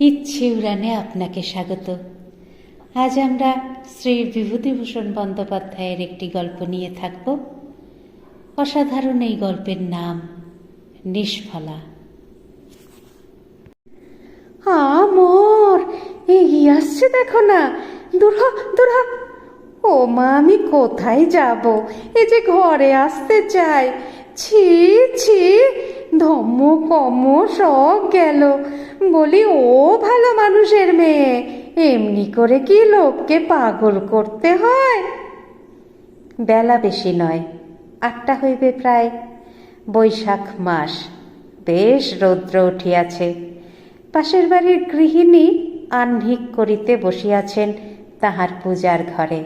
ইচ্ছে উড়ানে আপনাকে স্বাগত। আজ আমরা শ্রী বিভূতিভূষণ বন্দ্যোপাধ্যায়ের একটি গল্প নিয়ে থাকব। অসাধারণ এই গল্পের নাম, নিষ্ফলা। আমর, এগিয়ে আসছে দেখো না। দূর দূর ও মা, আমি কোথায় যাব? এই যে ঘরে আসতে চাই। ছি ছি। ধম্ম কম সব গেল। বলি, ও ভালো মানুষের মেয়ে, এমনি করে কি লোককে পাগল করতে হয়? বেলা বেশি নয়, আটটা হইবে প্রায়। বৈশাখ মাস, বেশ রৌদ্র উঠিয়াছে। পাশের বাড়ির গৃহিণী আহ্নিক করিতে বসিয়াছেন তাহার পূজার ঘরে।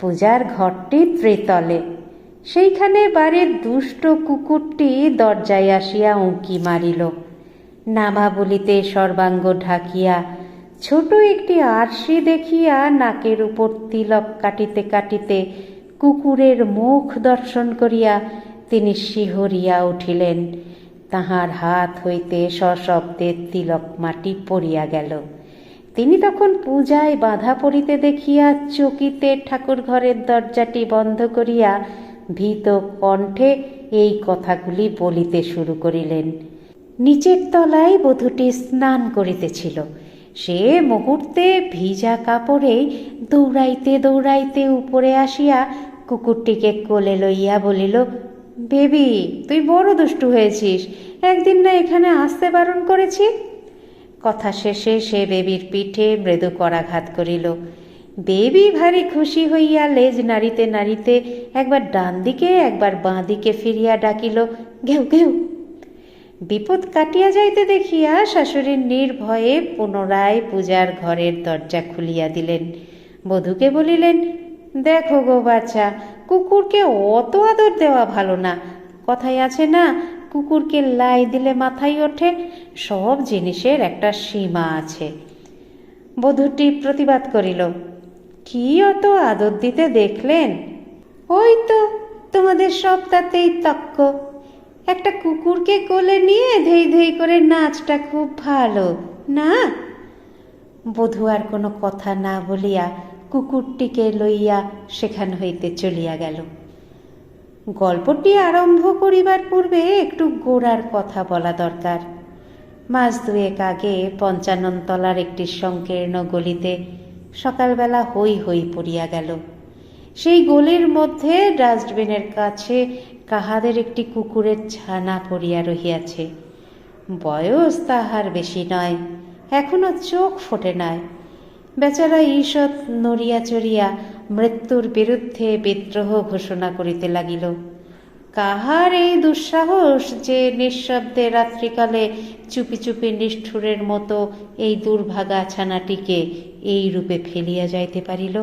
পূজার ঘরটি ত্রিতলে। সেইখানে বাড়ির দুষ্ট কুকুরটি দরজায় আসিয়া উঁকি মারিল। নামা বলিতে সর্বাঙ্গ ঢাকিয়া ছোট একটি আরশি দেখিয়া নাকের উপর তিলক কাটিতে কাটিতে কুকুরের মুখ দর্শন করিয়া তিনি শিহরিয়া উঠিলেন। তাহার হাত হইতে সশব্দে তিলক মাটি পড়িয়া গেল। তিনি তখন পূজায় বাধা পড়িতে দেখিয়া চকিতে ঠাকুর ঘরের দরজাটি বন্ধ করিয়া ভীত কণ্ঠে এই কথাগুলি বলিতে শুরু করিলেন। নিচের তলায় বধূটি স্নান করিতেছিল। সে মুহূর্তে ভিজা কাপড়ে দৌড়াইতে দৌড়াইতে উপরে আসিয়া কুকুরটিকে কোলে লইয়া বলিল, বেবি, তুই বড় দুষ্টু হয়েছিস। একদিন না এখানে আসতে বারণ করেছি? কথা শেষে সে বেবির পিঠে মৃদু করাঘাত করিল। বেবি ভারী খুশি হইয়া লেজ নাড়িতে নাড়িতে একবার ডান দিকে একবার বাঁ দিকে ফিরিয়া ডাকিল, ঘেউ ঘেউ। বিপদ কাটিয়া যাইতে দেখিয়া শাশুড়ির নির্ভয়ে পুনরায় পূজার ঘরের দরজা খুলিয়া দিলেন। বধূকে বলিলেন, দেখো গো বাচ্চা কুকুরকে অত আদর দেওয়া ভালো না। কথাই আছে না, কুকুরকে লাই দিলে মাথায় ওঠে, সব জিনিসের একটা সীমা আছে। বধূটি প্রতিবাদ করিল কি অত আদর দিতে দেখলেন? ওই তো, তোমাদের সব তাতেই তক্ক। একটা কুকুরকে কোলে নিয়ে ধেই ধেই করে নাচটা খুব ভালো, না? বধূ আর কোনো কথা না বলিয়া কুকুরটিকে লইয়া সেখান হইতে চলিয়া গেল। গল্পটি আরম্ভ করিবার পূর্বে একটু গোড়ার কথা বলা দরকার। মাস দুয়েক আগে পঞ্চাননতলার একটি সংকীর্ণ গলিতে সকালবেলা হই হই পড়িয়া গেল। সেই গলির মধ্যে ডাস্টবিনের কাছে কাহাদের একটি কুকুরের ছানা পড়িয়া রহিয়াছে। বয়স তাহার বেশি নয়, এখনও চোখ ফোটে নাই। বেচারা ঈষৎ নড়িয়া চড়িয়া মৃত্যুর বিরুদ্ধে বিদ্রোহ ঘোষণা করিতে লাগিল। কাহার এই দুঃসাহস যে নিঃশব্দে রাত্রিকালে চুপি চুপি নিষ্ঠুরের মতো এই দুর্ভাগা ছানাটিকে এই রূপে ফেলিয়া যাইতে পারিল?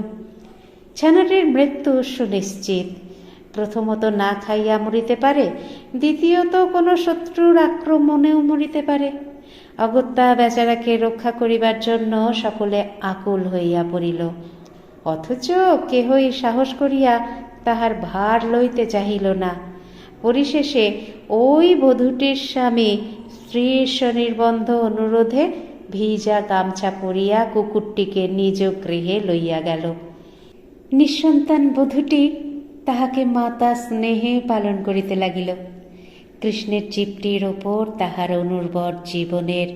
ছানাটির মৃত্যু সুনিশ্চিত। প্রথমত না খাইয়া মরিতে পারে, দ্বিতীয়ত কোনো শত্রুর আক্রমণেও মরিতে পারে। অগত্যা বেচারাকে রক্ষা করিবার জন্য সকলে আকুল হইয়া পড়িল। অথচ কেহই সাহস করিয়া তাহার ভার লইতে চাহিল না। পরিশেষে ওই বধূটির স্বামী স্ত্রীর স্বনির্বন্ধ অনুরোধে ভিজা গামছা পরিয়া কুকুরটিকে নিজ গৃহে লইয়া গেল। নিঃসন্তান বধূটি তাহাকে মাতা স্নেহে পালন করিতে লাগিল। কৃষ্ণের জীবটির ওপর তাহার অনুর্বর জীবনের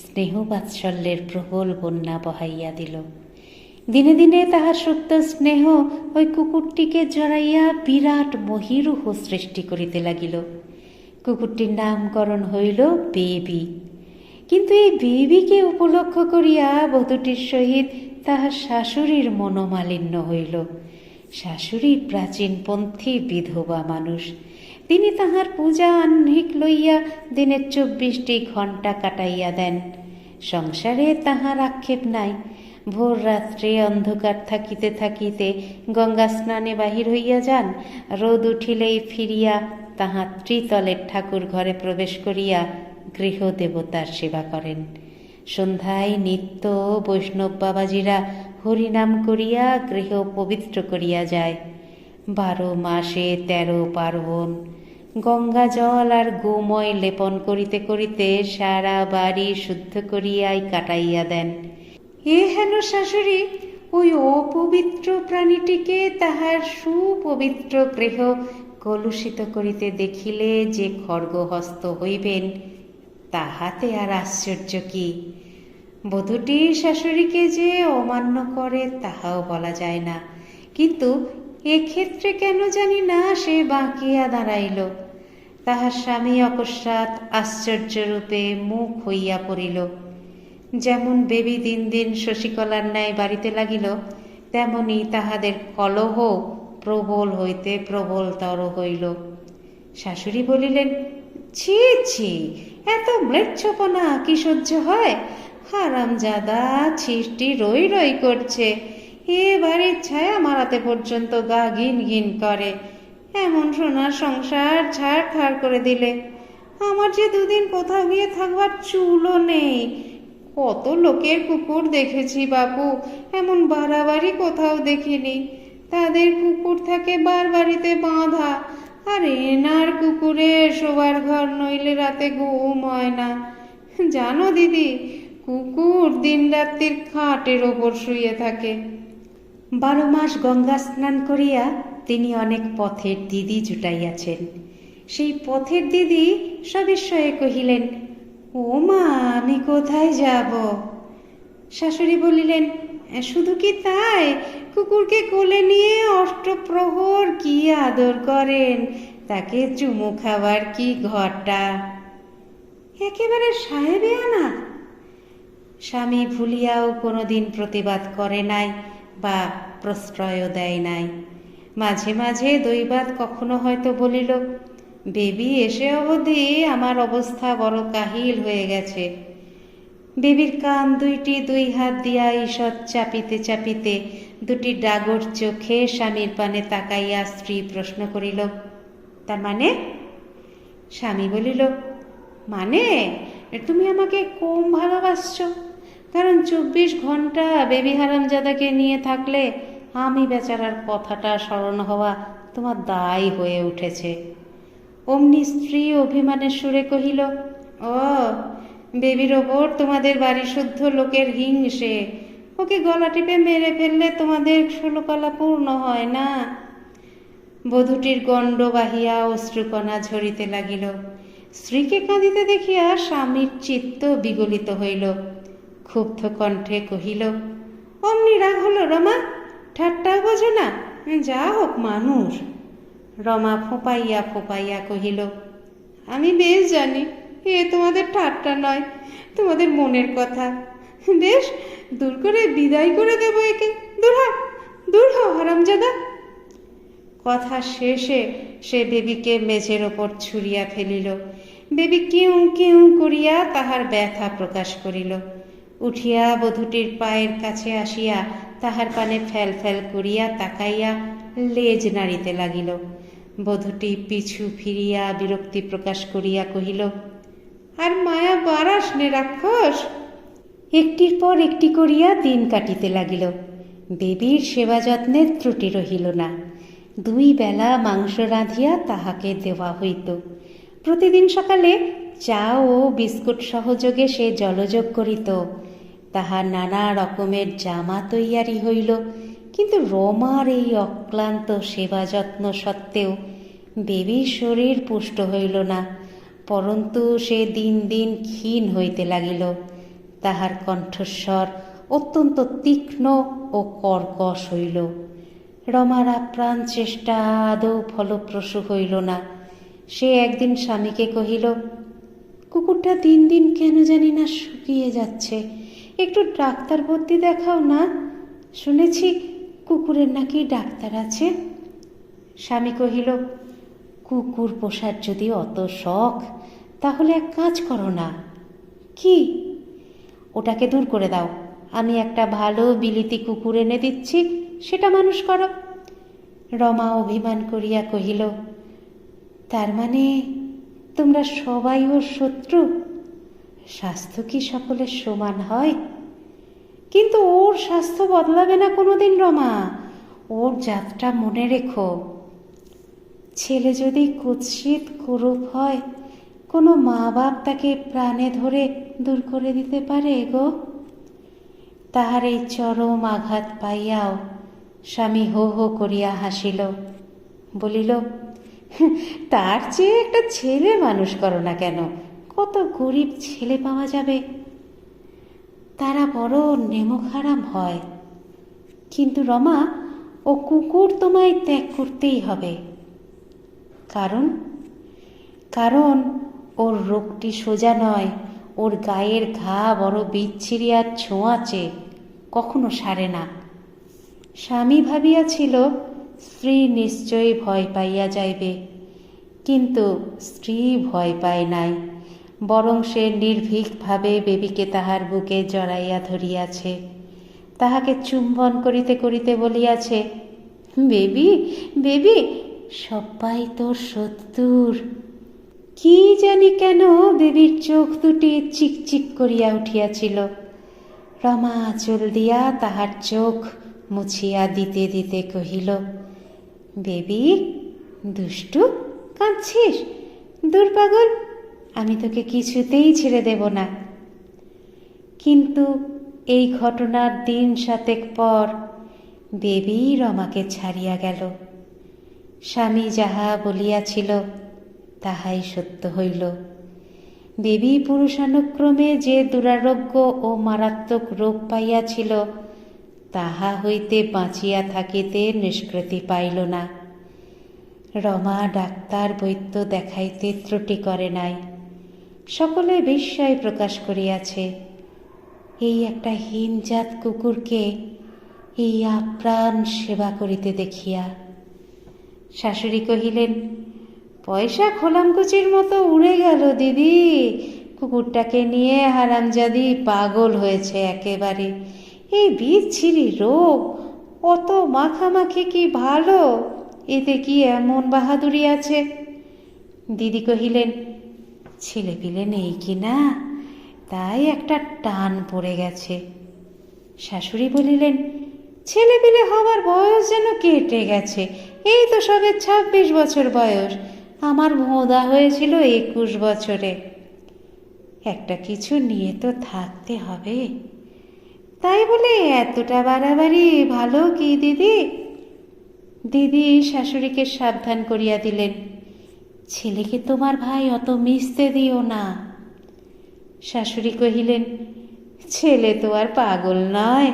স্নেহ বাৎসল্যের প্রবল বন্যা বহাইয়া দিল। দিনে দিনে তাহার সত্য স্নেহ ওই কুকুরটিকে জড়াইয়া বিরাট মহিরুহ সৃষ্টি করিতে লাগিল। কুকুরটির নামকরণ হইল বেবি। কিন্তু এই বেবিকে উপলক্ষ করিয়া বধূটির সহিত তাহার শাশুড়ির মনোমালিন্য হইল। শাশুড়ি প্রাচীনপন্থী বিধবা মানুষ। তিনি তাহার পূজা আহ্নিক লইয়া দিনের চব্বিশটি ঘণ্টা কাটাইয়া দেন। সংসারে তাহার আক্ষেপ নাই। ভোর রাত্রে অন্ধকার থাকিতে থাকিতে গঙ্গা স্নানে বাহির হইয়া যান। রোদ উঠিলেই ফিরিয়া তাহা ত্রিতলের ঠাকুর ঘরে প্রবেশ করিয়া গৃহদেবতার সেবা করেন। সন্ধ্যায় নিত্য বৈষ্ণব বাবাজিরা হরিনাম করিয়া গৃহ পবিত্র করিয়া যায়। বারো মাসে তেরো পার্বণ। গঙ্গা জল আর গোময় লেপন করিতে করিতে সারা বাড়ি শুদ্ধ করিয়াই কাটাইয়া দেন। এ হেন শাশুড়ি, ওই অপবিত্র প্রাণীটিকে তাহার সুপবিত্র গৃহ কলুষিত করিতে দেখিলে যে খর্গহস্ত হইবেন, তাহাতে আর আশ্চর্য কি? বধূটি শাশুড়িকে যে অমান্য করে তাহাও বলা যায় না। কিন্তু এক্ষেত্রে কেন জানি না সে বাঁকিয়া দাঁড়াইল। তাহার স্বামী অকস্মাৎ আশ্চর্যরূপে মুখ হইয়া পড়িল। যেমন বেবি দিন দিন শশীকলার ন্যায় বাড়িতে লাগিল, তেমনি তাহাদের কলহ প্রবল হইতে প্রবলতর হইল। শাশুড়ি বলিলেন, ছি ছি, এত ম্লেচ্ছপনা কি সহ্য হয়? হারামজাদা ছিষ্টি রই রই করছে। এ বাড়ির ছায়া মারাতে পর্যন্ত গা ঘিন ঘিন করে। এমন সোনার সংসার ছাড় খাড় করে দিলে। আমার যে দুদিন কোথাও গিয়ে থাকবার চুলও নেই। কত লোকের কুকুর দেখেছি বাপু। এমন বাড়াবাড়ি কোথাও দেখিনি। তাদের কুকুর থাকে বার বাড়িতে বাঁধা। আর এনার কুকুরে শোবার ঘর নইলে রাতে ঘুম হয় না। জানো দিদি, কুকুর দিন রাত্রির খাটের ওপর শুয়ে থাকে। বারো মাস গঙ্গা স্নান করিয়া তিনি অনেক পথের দিদি জুটাইয়াছেন। সেই পথের দিদি সবিস্ময়ে কহিলেন ও মা আমি কোথায় যাব? শাশুড়ি বলিলেন শুধু কি তাই? কুকুরকে কোলে নিয়ে অষ্টপ্রহর কি আদর করেন? তাকে চুমু খাবার কি ঘটা একেবারে সাহেবে আনা স্বামী ভুলিয়াও কোনোদিন প্রতিবাদ করে নাই বা প্রশ্রয়ও দেয় নাই। মাঝে মাঝে দৈবাত কখনো হয়তো বলিল বেবি এসে অবধি আমার অবস্থা বড় কাহিল হয়ে গেছে। বেবির কান দুইটি দুই হাত দিয়া ঈষৎ চাপিতে চাপিতে দুটি ডাগর চোখে স্বামীর পানে তাকাইয়া স্ত্রী প্রশ্ন করিল, তার মানে? স্বামী বলিল মানে? তুমি আমাকে কম ভালোবাসছ। কারণ চব্বিশ ঘণ্টা বেবি হারামজাদাকে নিয়ে থাকলে আমি বেচারার কথাটা স্মরণ হওয়া তোমার দায় হয়ে উঠেছে। অমনি স্ত্রী অভিমানের সুরে কহিল, ও, বেবির ওপর তোমাদের বাড়ি শুদ্ধ লোকের হিংসে। ওকে গলা টিপে মেরে ফেললে তোমাদের ষোলকলা পূর্ণ হয় না? বধূটির গণ্ড বাহিয়া অশ্রুকণা ঝরিতে লাগিল। স্ত্রীকে কাঁদিতে দেখিয়া স্বামীর চিত্ত বিগলিত হইল। ক্ষুব্ধ কণ্ঠে কহিল, অমনি রাগ হলো রমা, ঠাট্টা বোঝো না, যা হোক মানুষ। রমা ফোঁপাইয়া ফোঁপাইয়া কহিল, আমি বেশ জানি, এ তোমাদের ঠাট্টা নয়, তোমাদের মনের কথা। বেশ, দূর করে বিদায় করে দেব একে। দূর হ দূর হ, হারামজাদা। কথা শেষে সে বেবিকে মেঝের ওপর ছুঁড়িয়া ফেলিল। বেবি কিউ কিউ করিয়া তাহার ব্যথা প্রকাশ করিল। উঠিয়া বধূটির পায়ের কাছে আসিয়া তাহার পানে ফ্যাল ফ্যাল করিয়া তাকাইয়া লেজ নাড়িতে লাগিল। বধূটি পিছু ফিরিয়া বিরক্তি প্রকাশ করিয়া কহিল, আর মায়া বারাস নে রাক্ষস! একটির পর একটি করিয়া দিন কাটিতে লাগিল। বেবির সেবা যত্নের ত্রুটি রহিল না। দুই বেলা মাংস রাঁধিয়া তাহাকে দেওয়া হইত। প্রতিদিন সকালে চা ও বিস্কুট সহযোগে সে জলযোগ করিত। তাহার নানা রকমের জামা তৈয়ারি হইল। কিন্তু রমার এই অক্লান্ত সেবা যত্ন সত্ত্বেও বেবির শরীর পুষ্ট হইল না, পরন্তু সে দিন দিন ক্ষীণ হইতে লাগিল। তাহার কণ্ঠস্বর অত্যন্ত তীক্ষ্ণ ও কর্কশ হইল। রমার আপ্রাণ চেষ্টা আদৌ ফলপ্রসূ হইল না। সে একদিন স্বামীকে কহিল, কুকুরটা দিন দিন কেন জানি না শুকিয়ে যাচ্ছে। একটু ডাক্তার ভর্তি দেখাও না। শুনেছি কুকুরের নাকি ডাক্তার আছে? স্বামী কহিল, কুকুর পোষার যদি অত শখ, তাহলে এক কাজ করো না। কি? ওটাকে দূর করে দাও। আমি একটা ভালো বিলিতি কুকুর এনে দিচ্ছি, সেটা মানুষ করো। রমা অভিমান করিয়া কহিল, তার মানে তোমরা সবাই ওর শত্রু? স্বাস্থ্য কি সকলের সমান হয়? কিন্তু ওর স্বাস্থ্য বদলাবে না কোনোদিন, রমা। ওর জাতটা মনে রেখো। ছেলে যদি কুৎসিত, কুরূপ হয়, কোনো মা বাপ তাকে প্রাণে ধরে দূর করে দিতে পারে গো? তাহার এই চরম আঘাত পাইয়াও স্বামী হো হো করিয়া হাসিল। বলিল, তার চেয়ে একটা ছেলে মানুষ করো না কেন? কত গরিব ছেলে পাওয়া যাবে। তারা বড় নেমখারাম হয়। কিন্তু রমা ও কুকুর তোমায় ত্যাগ করতেই হবে। কারণ কারণ ওর রোগটি সোজা নয়, ওর গায়ের ঘা বড় বিচ্ছিরি আর ছোঁয়াচে, কখনো সারে না। স্বামী ভাবিয়াছিল, স্ত্রী নিশ্চয়ই ভয় পাইয়া যাইবে, কিন্তু স্ত্রী ভয় পায় নাই। বরং সে নির্ভীকভাবে বেবিকে তাহার বুকে জড়াইয়া ধরিয়াছে। তাহাকে চুম্বন করিতে করিতে বলিয়াছে, বেবি বেবি, সবাই তোর সত্তর। কি জানি কেন বেবির চোখ দুটি চিকচিক করিয়া উঠিয়াছিল। রমা আঁচল দিয়া তাহার চোখ মুছিয়া দিতে দিতে কহিল, বেবি, দুষ্টু, কাঁদছিস? দূর পাগল আমি তোকে কিছুতেই ছেড়ে দেব না। কিন্তু এই ঘটনার দিন সাতেক পর বেবি রমাকে ছাড়িয়া গেল। স্বামী যাহা বলিয়াছিল, তাহাই সত্য হইল। দেবী পুরুষানুক্রমে যে দুরারোগ্য ও মারাত্মক রোগ পাইয়াছিল, তাহা হইতে বাঁচিয়া থাকিতে নিষ্কৃতি পাইল না। রমা ডাক্তার বৈদ্য দেখাইতে ত্রুটি করে নাই। সকলে বিস্ময় প্রকাশ করিয়াছে। এই একটা হীনজাত কুকুরকে এই আপ্রাণ সেবা করিতে দেখিয়া। শাশুড়ি কহিলেন, পয়সা খোলামকুচির মতো উড়ে গেল দিদি। কুকুরটাকে নিয়ে হারামজাদি পাগল হয়েছে একেবারে। এই বিচ্ছিরি রোগ, অত মাখামাখি কি ভালো? এতে কি এমন বাহাদুরি আছে? দিদি কহিলেন ছেলে পিলে নেই কি না? তাই একটা টান পড়ে গেছে। শাশুড়ি বলিলেন ছেলে পিলে হওয়ার বয়স যেন কেটে গেছে। এই তো সবে ছাব্বিশ বছর বয়স। আমার ভোঁদা হয়েছিল একুশ বছরে। একটা কিছু নিয়ে তো থাকতে হবে। তাই বলে এতটা বাড়াবাড়ি ভালো কি দিদি? দিদি শাশুড়িকে সাবধান করিয়া দিলেন ছেলেকে তোমার ভাই অত মিশতে দিও না। শাশুড়ি কহিলেন, ছেলে তো আর পাগল নয়।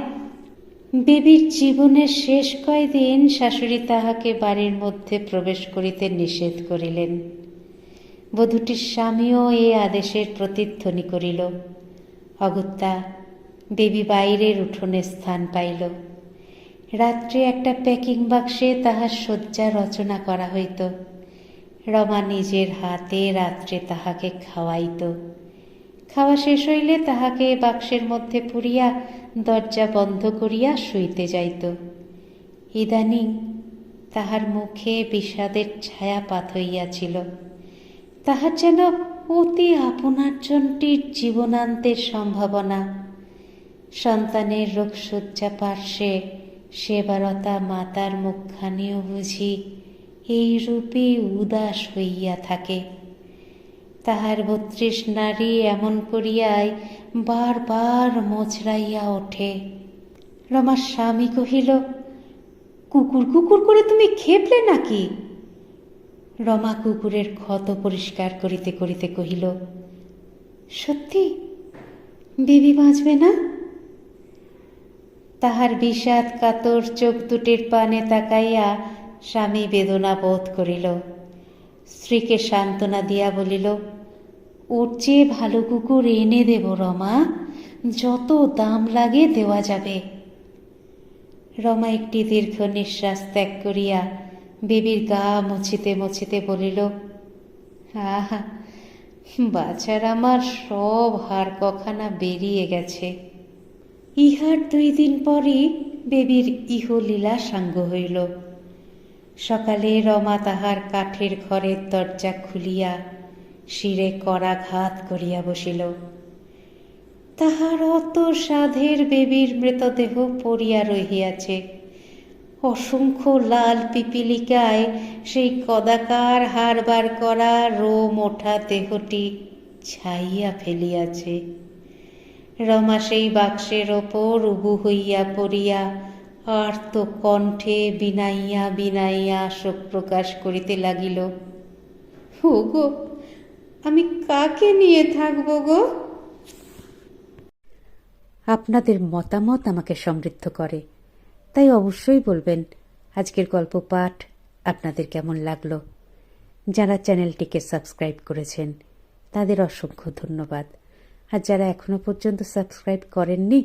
বেবির জীবনের শেষ কয়দিন শাশুড়ি তাহাকে বাড়ির মধ্যে প্রবেশ করিতে নিষেধ করিলেন। বধূটির স্বামীও এ আদেশের প্রতিধ্বনি করিল। অগত্যা দেবী বাইরের উঠোনে স্থান পাইল। রাত্রে একটা প্যাকিং বাক্সে তাহার শয্যা রচনা করা হইত। রমা নিজের হাতে রাত্রে তাহাকে খাওয়াইত। খাওয়া শেষ হইলে তাহাকে বাক্সের মধ্যে পুরিয়া দরজা বন্ধ করিয়া শুইতে যাইত। ইদানিং তাহার মুখে বিষাদের ছায়াপাত হইয়াছিল। তাহার যেন অতি আপনার্জনটির জীবনান্তের সম্ভাবনা। সন্তানের রোগশয্যা পার্শ্বে সেবারতা মাতার মুখখানিও বুঝি এই রূপে উদাস হইয়া থাকে। তাহার বত্রিশ নারী এমন করিয়াই বারবার মোচড়াইয়া ওঠে। রমার স্বামী কহিল, কুকুর কুকুর করে তুমি খেপলে নাকি? রমা কুকুরের ক্ষত পরিষ্কার করিতে করিতে কহিল, সত্যি? বেবি বাঁচবে না? তাহার বিষাদ কাতর চোখ দুটির পানে তাকাইয়া স্বামী বেদনা বোধ করিল। স্ত্রীকে সান্ত্বনা দিয়া বলিল, ওর চেয়ে ভালো কুকুর এনে দেব রমা, যত দাম লাগে দেওয়া যাবে। রমা একটি দীর্ঘ নিঃশ্বাস ত্যাগ করিয়া বেবির গা মুছিতে মুছিতে বলিল, আহা বাছার আমার সব হাড় কখানা বেরিয়ে গেছে। ইহার দুই দিন পরই বেবির ইহলীলা সাঙ্গ হইল। সকালে রমা তাহার কাঠের ঘরের দরজা খুলিয়া শিরে করাঘাত করিয়া বসিল। তাহার অত সাধের বেবির মৃতদেহ পড়িয়া রহিয়াছে। অসংখ্য লাল পিপিলিকায় সেই কদাকার হারবার করা রোম ওঠা দেহটি ছাইয়া ফেলিয়াছে। রমা সেই বাক্সের ওপর উবু হইয়া পড়িয়া আর্ত কণ্ঠে বিনাইয়া বিনাইয়া শোক প্রকাশ করিতে লাগিল। ও গো আমি কাকে নিয়ে থাকব গো? আপনাদের মতামত আমাকে সমৃদ্ধ করে। তাই অবশ্যই বলবেন, আজকের গল্প পাঠ আপনাদের কেমন লাগল? যারা চ্যানেলটিকে সাবস্ক্রাইব করেছেন, তাদের অসংখ্য ধন্যবাদ। আর যারা এখনও পর্যন্ত সাবস্ক্রাইব করেননি